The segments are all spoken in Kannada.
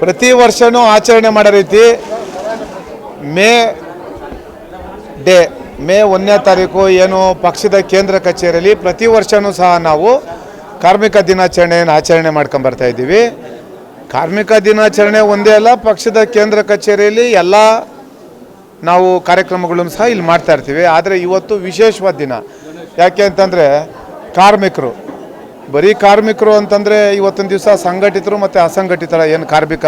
ಪ್ರತಿ ವರ್ಷವೂ ಆಚರಣೆ ಮಾಡೋ ರೀತಿ ಮೇ ಡೇ, ಮೇ ಒಂದನೇ ತಾರೀಕು ಏನು ಪಕ್ಷದ ಕೇಂದ್ರ ಕಚೇರಿಯಲ್ಲಿ ಪ್ರತಿ ವರ್ಷವೂ ಸಹ ನಾವು ಕಾರ್ಮಿಕ ದಿನಾಚರಣೆಯನ್ನು ಆಚರಣೆ ಮಾಡ್ಕೊಂಬರ್ತಾ ಇದ್ದೀವಿ. ಕಾರ್ಮಿಕ ದಿನಾಚರಣೆ ಒಂದೇ ಅಲ್ಲ, ಪಕ್ಷದ ಕೇಂದ್ರ ಕಚೇರಿಯಲ್ಲಿ ಎಲ್ಲ ನಾವು ಕಾರ್ಯಕ್ರಮಗಳನ್ನು ಸಹ ಇಲ್ಲಿ ಮಾಡ್ತಾ ಇರ್ತೀವಿ. ಆದರೆ ಇವತ್ತು ವಿಶೇಷವಾದ ದಿನ. ಯಾಕೆ ಅಂತಂದರೆ ಕಾರ್ಮಿಕರು. ಬರೀ ಕಾರ್ಮಿಕರು ಅಂತಂದರೆ ಇವತ್ತಿನ ದಿವಸ ಸಂಘಟಿತರು ಮತ್ತು ಅಸಂಘಟಿತರ ಏನು ಕಾರ್ಮಿಕ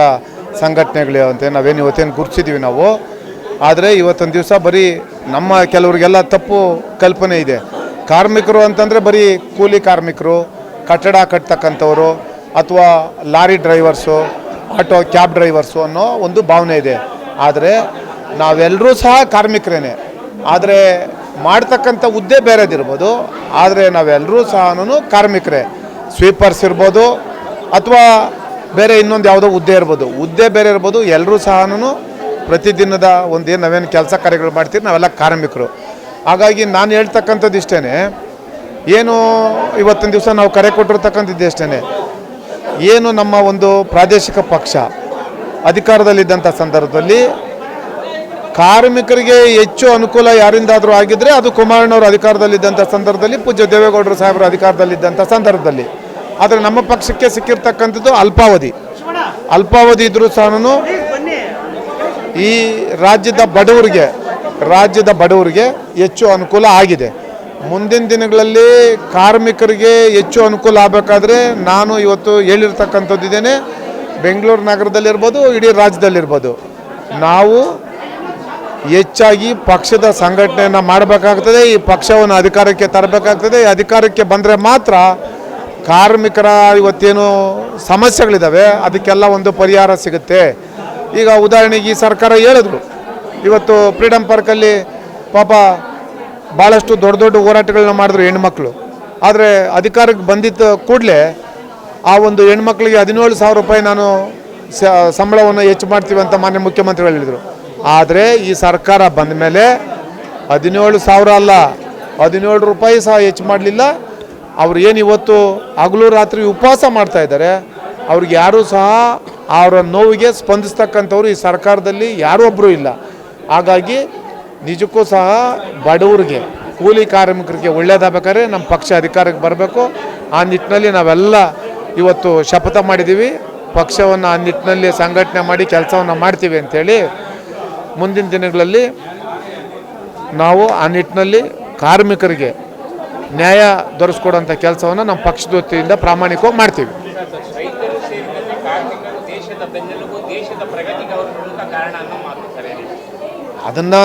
ಸಂಘಟನೆಗಳು ಅಂತ ನಾವೇನು ಇವತ್ತೇನು ಗುರುತಿಸಿದ್ದೀವಿ ನಾವು. ಆದರೆ ಇವತ್ತೊಂದು ದಿವಸ ಬರೀ ನಮ್ಮ ಕೆಲವರಿಗೆಲ್ಲ ತಪ್ಪು ಕಲ್ಪನೆ ಇದೆ. ಕಾರ್ಮಿಕರು ಅಂತಂದರೆ ಬರೀ ಕೂಲಿ ಕಾರ್ಮಿಕರು, ಕಟ್ಟಡ ಕಟ್ತಕ್ಕಂಥವ್ರು ಅಥವಾ lorry drivers, auto cab drivers ಅನ್ನೋ ಒಂದು ಭಾವನೆ ಇದೆ. ಆದರೆ ನಾವೆಲ್ಲರೂ ಸಹ ಕಾರ್ಮಿಕರೇನೆ. ಆದರೆ ಮಾಡ್ತಕ್ಕಂಥ ಹುದ್ದೆ ಬೇರೆದಿರ್ಬೋದು. ಆದರೆ ನಾವೆಲ್ಲರೂ ಸಹ ಕಾರ್ಮಿಕರೇ. ಸ್ವೀಪರ್ಸ್ ಇರ್ಬೋದು, ಅಥವಾ ಬೇರೆ ಇನ್ನೊಂದು ಯಾವುದೋ ಹುದ್ದೆ ಇರ್ಬೋದು. ಹುದ್ದೆ ಬೇರೆ ಇರ್ಬೋದು ಎಲ್ಲರೂ ಸಹ ಪ್ರತಿದಿನದ ಒಂದೇನು ನಾವೇನು ಕೆಲಸ ಕಾರ್ಯಗಳು ಮಾಡ್ತೀವಿ, ನಾವೆಲ್ಲ ಕಾರ್ಮಿಕರು. ಹಾಗಾಗಿ ನಾನು ಹೇಳ್ತಕ್ಕಂಥದ್ದು ಇಷ್ಟೇ ಏನು ಇವತ್ತಿನ ದಿವಸ ನಾವು ಕರೆ ಕೊಟ್ಟಿರ್ತಕ್ಕಂಥದ್ದು ಇಷ್ಟೇ ಏನು ನಮ್ಮ ಒಂದು ಪ್ರಾದೇಶಿಕ ಪಕ್ಷ ಅಧಿಕಾರದಲ್ಲಿದ್ದಂಥ ಸಂದರ್ಭದಲ್ಲಿ ಕಾರ್ಮಿಕರಿಗೆ ಹೆಚ್ಚು ಅನುಕೂಲ ಯಾರಿಂದಾದರೂ ಆಗಿದ್ರೆ ಅದು ಕುಮಾರಣ್ಣವರು ಅಧಿಕಾರದಲ್ಲಿದ್ದಂಥ ಸಂದರ್ಭದಲ್ಲಿ, ಪೂಜ್ಯ ದೇವೇಗೌಡರು ಸಾಹೇಬರು ಅಧಿಕಾರದಲ್ಲಿದ್ದಂಥ ಸಂದರ್ಭದಲ್ಲಿ. ಆದರೆ ನಮ್ಮ ಪಕ್ಷಕ್ಕೆ ಸಿಕ್ಕಿರ್ತಕ್ಕಂಥದ್ದು ಅಲ್ಪಾವಧಿ. ಅಲ್ಪಾವಧಿ ಇದ್ರೂ ಸಹ ಈ ರಾಜ್ಯದ ಬಡವರಿಗೆ ರಾಜ್ಯದ ಬಡವರಿಗೆ ಹೆಚ್ಚು ಅನುಕೂಲ ಆಗಿದೆ. ಮುಂದಿನ ದಿನಗಳಲ್ಲಿ ಕಾರ್ಮಿಕರಿಗೆ ಹೆಚ್ಚು ಅನುಕೂಲ ಆಗಬೇಕಾದ್ರೆ ನಾನು ಇವತ್ತು ಹೇಳಿರ್ತಕ್ಕಂಥದ್ದು ಇದ್ದೇನೆ ಬೆಂಗಳೂರು ನಗರದಲ್ಲಿರ್ಬೋದು, ಇಡೀ ರಾಜ್ಯದಲ್ಲಿರ್ಬೋದು. ನಾವು ಹೆಚ್ಚಾಗಿ ಪಕ್ಷದ ಸಂಘಟನೆಯನ್ನು ಮಾಡಬೇಕಾಗ್ತದೆ, ಈ ಪಕ್ಷವನ್ನು ಅಧಿಕಾರಕ್ಕೆ ತರಬೇಕಾಗ್ತದೆ. ಅಧಿಕಾರಕ್ಕೆ ಬಂದರೆ ಮಾತ್ರ ಕಾರ್ಮಿಕರ ಇವತ್ತೇನು ಸಮಸ್ಯೆಗಳಿದ್ದಾವೆ ಅದಕ್ಕೆಲ್ಲ ಒಂದು ಪರಿಹಾರ ಸಿಗುತ್ತೆ. ಈಗ ಉದಾಹರಣೆಗೆ ಈ ಸರ್ಕಾರ ಹೇಳಿದ್ರು, ಇವತ್ತು ಫ್ರೀಡಮ್ ಪಾರ್ಕಲ್ಲಿ ಪಾಪ ಭಾಳಷ್ಟು ದೊಡ್ಡ ದೊಡ್ಡ ಹೋರಾಟಗಳನ್ನ ಮಾಡಿದ್ರು ಹೆಣ್ಮಕ್ಳು. ಆದರೆ ಅಧಿಕಾರಕ್ಕೆ ಬಂದಿದ್ದ ಕೂಡಲೇ ಆ ಒಂದು ಹೆಣ್ಮಕ್ಳಿಗೆ ಹದಿನೇಳು ಸಾವಿರ ರೂಪಾಯಿ ನಾನು ಸಂಬಳವನ್ನು ಹೆಚ್ಚು ಮಾಡ್ತೀವಿ ಅಂತ ಮಾನ್ಯ ಮುಖ್ಯಮಂತ್ರಿಗಳು ಹೇಳಿದರು. ಆದರೆ ಈ ಸರ್ಕಾರ ಬಂದ ಮೇಲೆ ಹದಿನೇಳು ಸಾವಿರ ಅಲ್ಲ, ಹದಿನೇಳು ರೂಪಾಯಿ ಸಹ ಹೆಚ್ಚು ಮಾಡಲಿಲ್ಲ. ಅವ್ರು ಏನು ಇವತ್ತು ಹಗಲು ರಾತ್ರಿ ಉಪವಾಸ ಮಾಡ್ತಾ ಇದ್ದಾರೆ. ಅವ್ರಿಗೆ ಯಾರೂ ಸಹ ಅವರ ನೋವಿಗೆ ಸ್ಪಂದಿಸ್ತಕ್ಕಂಥವ್ರು ಈ ಸರ್ಕಾರದಲ್ಲಿ ಯಾರೂ ಒಬ್ಬರು ಇಲ್ಲ. ಹಾಗಾಗಿ ನಿಜಕ್ಕೂ ಸಹ ಬಡವರಿಗೆ, ಕೂಲಿ ಕಾರ್ಮಿಕರಿಗೆ ಒಳ್ಳೇದಾಗಬೇಕಾದ್ರೆ ನಮ್ಮ ಪಕ್ಷ ಅಧಿಕಾರಕ್ಕೆ ಬರಬೇಕು. ಆ ನಿಟ್ಟಿನಲ್ಲಿ ನಾವೆಲ್ಲ ಇವತ್ತು ಶಪಥ ಮಾಡಿದ್ದೀವಿ. ಪಕ್ಷವನ್ನು ಆ ನಿಟ್ಟಿನಲ್ಲಿ ಸಂಘಟನೆ ಮಾಡಿ ಕೆಲಸವನ್ನು ಮಾಡ್ತೀವಿ ಅಂಥೇಳಿ ಮುಂದಿನ ದಿನಗಳಲ್ಲಿ ನಾವು ಆ ನಿಟ್ಟಿನಲ್ಲಿ ಕಾರ್ಮಿಕರಿಗೆ ನ್ಯಾಯ ದೊರಸ್ಕೊಡೋಂಥ ಕೆಲಸವನ್ನು ನಮ್ಮ ಪಕ್ಷದ ವತಿಯಿಂದ ಪ್ರಾಮಾಣಿಕವಾಗಿ ಮಾಡ್ತೀವಿ. ಅದನ್ನು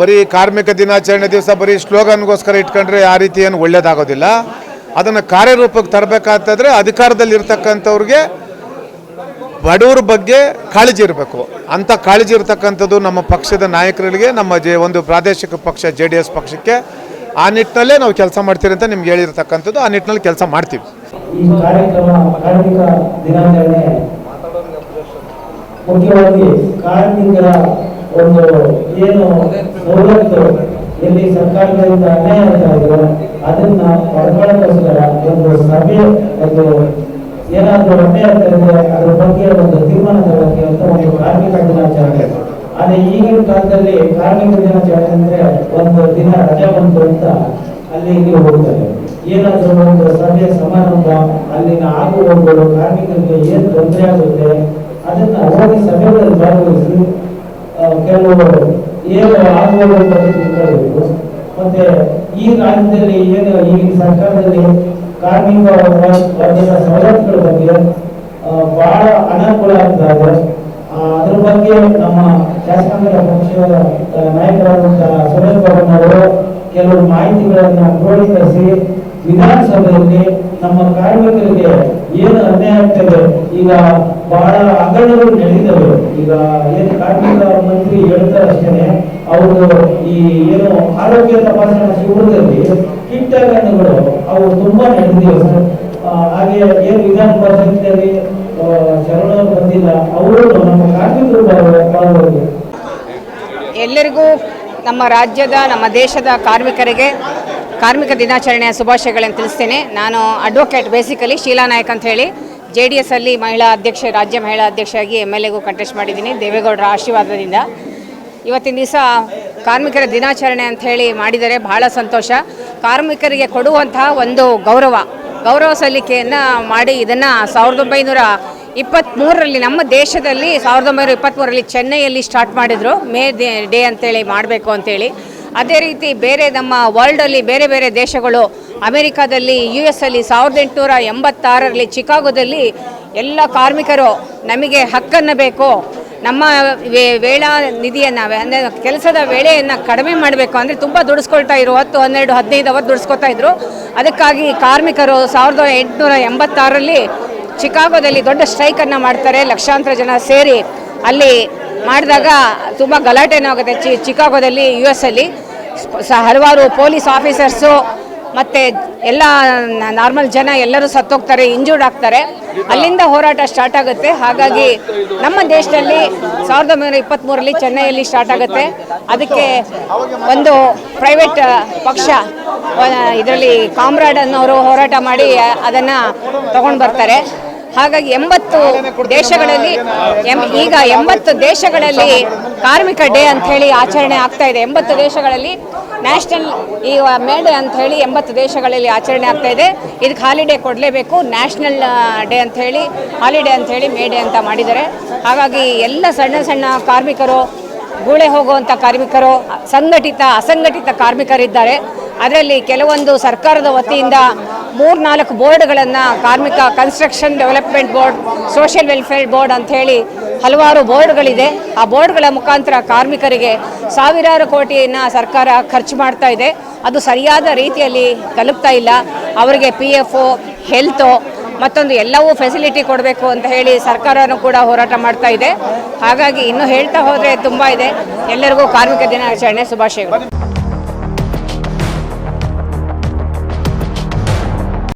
ಬರೀ ಕಾರ್ಮಿಕ ದಿನಾಚರಣೆ ದಿವಸ ಬರೀ ಸ್ಲೋಗನ್ಗೋಸ್ಕರ ಇಟ್ಕೊಂಡ್ರೆ ಆ ರೀತಿ ಏನು ಒಳ್ಳೇದಾಗೋದಿಲ್ಲ. ಅದನ್ನು ಕಾರ್ಯರೂಪಕ್ಕೆ ತರಬೇಕಾಗ್ತದ್ರೆ ಅಧಿಕಾರದಲ್ಲಿ ಇರ್ತಕ್ಕಂಥವ್ರಿಗೆ ಬಡವ್ರ ಬಗ್ಗೆ ಕಾಳಜಿ ಇರಬೇಕು. ಅಂಥ ಕಾಳಜಿ ಇರತಕ್ಕಂಥದ್ದು ನಮ್ಮ ಪಕ್ಷದ ನಾಯಕರಿಗೆ ನಮ್ಮ ಜೆ, ಒಂದು ಪ್ರಾದೇಶಿಕ ಪಕ್ಷ, ಜೆ ಡಿ ಎಸ್ ಪಕ್ಷಕ್ಕೆ ಆ ನಿಟ್ಟಿನಲ್ಲೇ ನಾವು ಕೆಲಸ ಮಾಡ್ತೀರಿ ಅಂತ ನಿಮ್ಗೆ ಹೇಳಿರ್ತಕ್ಕಂಥದ್ದು, ಆ ನಿಟ್ಟಿನಲ್ಲಿ ಕೆಲಸ ಮಾಡ್ತೀವಿ. ಮುಖ್ಯವಾಗಿ ಕಾರ್ಮಿಕರ ಒಂದು ಏನು ಎಲ್ಲಿ ಸರ್ಕಾರದಿಂದ ಅನ್ಯಾಯ ಅದನ್ನ ಪಡ್ಕೊಳ್ಳೋಕ್ಕೋಸ್ಕರ ಒಂದು ಸಭೆ ಒಂದು ಏನಾದರೂ ಅನ್ಯಾಯ ಆಗ್ತಾ ಅದರ ಬಗ್ಗೆ ಒಂದು ತೀರ್ಮಾನ ಬಗ್ಗೆ ಅಂತ ಒಂದು ಕಾರ್ಮಿಕ ದಿನಾಚರಣೆ. ಆದ್ರೆ ಈಗಿನ ಕಾಲದಲ್ಲಿ ಕಾರ್ಮಿಕ ದಿನಾಚರಣೆ ಅಂದ್ರೆ ಒಂದು ದಿನ ರಜೆ ಬಂತು ಅಂತ ಅಲ್ಲಿ ಇಲ್ಲಿ ಹೋಗ್ತಾರೆ. ಏನಾದರೂ ಒಂದು ಸಭೆ ಸಮಾರಂಭ ಅಲ್ಲಿನ ಆಗು ಕಾರ್ಮಿಕರಿಗೆ ಏನು ತೊಂದರೆ ಆಗುತ್ತೆ, ಅದನ್ನ ಹೋಗಿ ಸಭೆಗಳಲ್ಲಿ ಭಾಗವಹಿಸಿ ಕೆಲವರು ಕೆಲವು ಏನು ಆಗುವ ಬಗ್ಗೆ ಮತ್ತೆ ಈ ರಾಜ್ಯದಲ್ಲಿ ಏನು ಈಗಿನ ಸರ್ಕಾರದಲ್ಲಿ ಕಾರ್ಮಿಕ ವರ್ಗ- ವರ್ಗದ ಸವಲತ್ತುಗಳ ಬಗ್ಗೆ ಬಹಳ ಅನಾನುಕೂಲ ಆಗ್ತಾ ಇದೆ. ಅದ್ರ ಬಗ್ಗೆ ನಮ್ಮ ಶಾಸಕಾಂಗ ಪಕ್ಷದ ನಾಯಕರಾದಂತಹ ಸುರೇಶ್ ಬಾಬುನವರು ಕೆಲವು ಮಾಹಿತಿಗಳನ್ನು ಕ್ರೋಢೀಕರಿಸಿ ವಿಧಾನಸಭೆಯಲ್ಲಿ ನಮ್ಮ ಕಾರ್ಮಿಕರಿಗೆ ಏನು ಅನ್ಯಾಯ ಆಗ್ತದೆ, ಈಗ ಬಹಳ ಹಗರಣಗಳು ನಡೆದಿದ್ದಾವೆ. ಈಗ ಏನು ಕಾರ್ಮಿಕ ಮಂತ್ರಿ ಹೇಳ್ತಾರೆ ಅಷ್ಟೇನೆ ಅವರು ಈ ಏನು ಆರೋಗ್ಯ ತಪಾಸಣಾ ಶಿಬಿರದಲ್ಲಿ ಕಿಟ್ಟಗಣ್ಣುಗಳು ಅವು ತುಂಬಾ ನಡೆದಿವೆ ಹಾಗೆ ಏನು ವಿಧಾನ ಪರಿಸ್ಥಿತಿಯಲ್ಲಿ ಶರಣರು ಬಂದಿಲ್ಲ, ಅವರು ನಮ್ಮ ಕಾರ್ಮಿಕರು ಬರಬಹುದು ಎಲ್ಲರಿಗೂ ನಮ್ಮ ರಾಜ್ಯದ, ನಮ್ಮ ದೇಶದ ಕಾರ್ಮಿಕರಿಗೆ ಕಾರ್ಮಿಕ ದಿನಾಚರಣೆಯ ಶುಭಾಶಯಗಳನ್ನು ತಿಳಿಸ್ತೇನೆ. ನಾನು ಅಡ್ವೊಕೇಟ್ ಬೇಸಿಕಲಿ ಶೀಲಾ ನಾಯಕ್ ಅಂತ ಹೇಳಿ ಜೆ ಡಿ ಎಸ್ಸಲ್ಲಿ ಮಹಿಳಾ ಅಧ್ಯಕ್ಷೆ, ರಾಜ್ಯ ಮಹಿಳಾ ಅಧ್ಯಕ್ಷರಾಗಿ ಎಂ ಎಲ್ ಎಗೂ ಕಂಟೆಸ್ಟ್ ಮಾಡಿದ್ದೀನಿ, ದೇವೇಗೌಡರ ಆಶೀರ್ವಾದದಿಂದ. ಇವತ್ತಿನ ದಿವಸ ಕಾರ್ಮಿಕರ ದಿನಾಚರಣೆ ಅಂತ ಹೇಳಿ ಮಾಡಿದರೆ ಬಹಳ ಸಂತೋಷ. ಕಾರ್ಮಿಕರಿಗೆ ಕೊಡುವಂತಹ ಒಂದು ಗೌರವ ಗೌರವ ಸಲ್ಲಿಕೆಯನ್ನು ಮಾಡಿ ಇದನ್ನು ಸಾವಿರದ ಒಂಬೈನೂರ ಇಪ್ಪತ್ತ್ಮೂರರಲ್ಲಿ ನಮ್ಮ ದೇಶದಲ್ಲಿ ಸಾವಿರದ ಒಂಬೈನೂರ ಇಪ್ಪತ್ತ್ಮೂರರಲ್ಲಿ ಚೆನ್ನೈಯಲ್ಲಿ ಸ್ಟಾರ್ಟ್ ಮಾಡಿದರು. ಮೇ ಡೇ ಅಂತೇಳಿ ಮಾಡಬೇಕು ಅಂತೇಳಿ ಅದೇ ರೀತಿ ಬೇರೆ ನಮ್ಮ ವರ್ಲ್ಡಲ್ಲಿ ಬೇರೆ ಬೇರೆ ದೇಶಗಳು, ಅಮೆರಿಕಾದಲ್ಲಿ ಯು ಎಸ್ ಅಲ್ಲಿ ಸಾವಿರದ ಎಂಟುನೂರ ಎಂಬತ್ತಾರರಲ್ಲಿ, ಚಿಕಾಗೋದಲ್ಲಿ ಎಲ್ಲ ಕಾರ್ಮಿಕರು ನಮಗೆ ಹಕ್ಕನ್ನು ಬೇಕು. ನಮ್ಮ ವೇಳಾ ನಿಧಿಯನ್ನು ಅಂದರೆ ಕೆಲಸದ ವೇಳೆಯನ್ನು ಕಡಿಮೆ ಮಾಡಬೇಕು ಅಂದರೆ ತುಂಬ ದುಡಿಸ್ಕೊಳ್ತಾ ಇದ್ರು. ಹತ್ತು, ಹನ್ನೆರಡು, ಹದಿನೈದು ಅವರ್ ದುಡಿಸ್ಕೊತಾ ಇದ್ರು. ಅದಕ್ಕಾಗಿ ಕಾರ್ಮಿಕರು ಸಾವಿರದ ಎಂಟುನೂರ ಎಂಬತ್ತಾರರಲ್ಲಿ ಚಿಕಾಗೋದಲ್ಲಿ ದೊಡ್ಡ ಸ್ಟ್ರೈಕನ್ನು ಮಾಡ್ತಾರೆ. ಲಕ್ಷಾಂತರ ಜನ ಸೇರಿ ಅಲ್ಲಿ ಮಾಡಿದಾಗ ತುಂಬ ಗಲಾಟೆನೂ ಆಗುತ್ತೆ ಚಿ, ಚಿಕಾಗೋದಲ್ಲಿ ಯು ಎಸ್ ಅಲ್ಲಿ ಹಲವಾರು ಪೊಲೀಸ್ ಆಫೀಸರ್ಸು ಮತ್ತು ಎಲ್ಲ ನಾರ್ಮಲ್ ಜನ ಎಲ್ಲರೂ ಸತ್ತೋಗ್ತಾರೆ ಇಂಜೂರ್ಡ್ ಆಗ್ತಾರೆ. ಅಲ್ಲಿಂದ ಹೋರಾಟ ಸ್ಟಾರ್ಟ್ ಆಗುತ್ತೆ. ಹಾಗಾಗಿ ನಮ್ಮ ದೇಶದಲ್ಲಿ ಸಾವಿರದ ಒಂಬೈನೂರ ಇಪ್ಪತ್ತ್ಮೂರಲ್ಲಿ ಚೆನ್ನೈಯಲ್ಲಿ ಸ್ಟಾರ್ಟ್ ಆಗುತ್ತೆ. ಅದಕ್ಕೆ ಒಂದು ಪ್ರೈವೇಟ್ ಪಕ್ಷ ಇದರಲ್ಲಿ ಕಾಮ್ರಾಡ್ ಅನ್ನೋರು ಹೋರಾಟ ಮಾಡಿ ಅದನ್ನು ತಗೊಂಡು ಬರ್ತಾರೆ. ಹಾಗಾಗಿ ಎಂಬತ್ತು ದೇಶಗಳಲ್ಲಿ ಈಗ ಎಂಬತ್ತು ದೇಶಗಳಲ್ಲಿ ಕಾರ್ಮಿಕ ಡೇ ಅಂತ ಹೇಳಿ ಆಚರಣೆ ಆಗ್ತಾ ಇದೆ. ಎಂಬತ್ತು ದೇಶಗಳಲ್ಲಿ ನ್ಯಾಷನಲ್ ಈ ಮೇ ಡೇ ಅಂತ ಹೇಳಿ ಎಂಬತ್ತು ದೇಶಗಳಲ್ಲಿ ಆಚರಣೆ ಆಗ್ತಾ ಇದೆ. ಇದಕ್ಕೆ ಹಾಲಿಡೇ ಕೊಡಲೇಬೇಕು. ನ್ಯಾಷನಲ್ ಡೇ ಅಂತ ಹೇಳಿ ಹಾಲಿಡೇ ಅಂತ ಹೇಳಿ ಮೇ ಡೇ ಅಂತ ಮಾಡಿದ್ದಾರೆ. ಹಾಗಾಗಿ ಎಲ್ಲ ಸಣ್ಣ ಸಣ್ಣ ಕಾರ್ಮಿಕರು ಗೂಳೆ ಹೋಗುವಂಥ ಕಾರ್ಮಿಕರು ಸಂಘಟಿತ ಅಸಂಘಟಿತ ಕಾರ್ಮಿಕರಿದ್ದಾರೆ. ಅದರಲ್ಲಿ ಕೆಲವೊಂದು ಸರ್ಕಾರದ ವತಿಯಿಂದ ಮೂರ್ನಾಲ್ಕು ಬೋರ್ಡ್ಗಳನ್ನು ಕಾರ್ಮಿಕ construction development board, social welfare board ಅಂತ ಹಲವಾರು ಬೋರ್ಡ್ಗಳಿದೆ. ಆ ಬೋರ್ಡ್ಗಳ ಮುಖಾಂತರ ಕಾರ್ಮಿಕರಿಗೆ ಸಾವಿರಾರು ಕೋಟಿಯನ್ನು ಸರ್ಕಾರ ಖರ್ಚು ಮಾಡ್ತಾ ಇದೆ. ಅದು ಸರಿಯಾದ ರೀತಿಯಲ್ಲಿ ತಲುಪ್ತಾ ಇಲ್ಲ. ಅವರಿಗೆ ಪಿ ಎಫು ಹೆಲ್ತು ಮತ್ತೊಂದು ಎಲ್ಲವೂ ಫೆಸಿಲಿಟಿ ಕೊಡಬೇಕು ಅಂತ ಹೇಳಿ ಸರ್ಕಾರನೂ ಕೂಡ ಹೋರಾಟ ಮಾಡ್ತಾ ಇದೆ. ಹಾಗಾಗಿ ಇನ್ನೂ ಹೇಳ್ತಾ ಹೋದರೆ ತುಂಬ ಇದೆ. ಎಲ್ಲರಿಗೂ ಕಾರ್ಮಿಕ ದಿನಾಚರಣೆ ಶುಭಾಶಯಗಳು.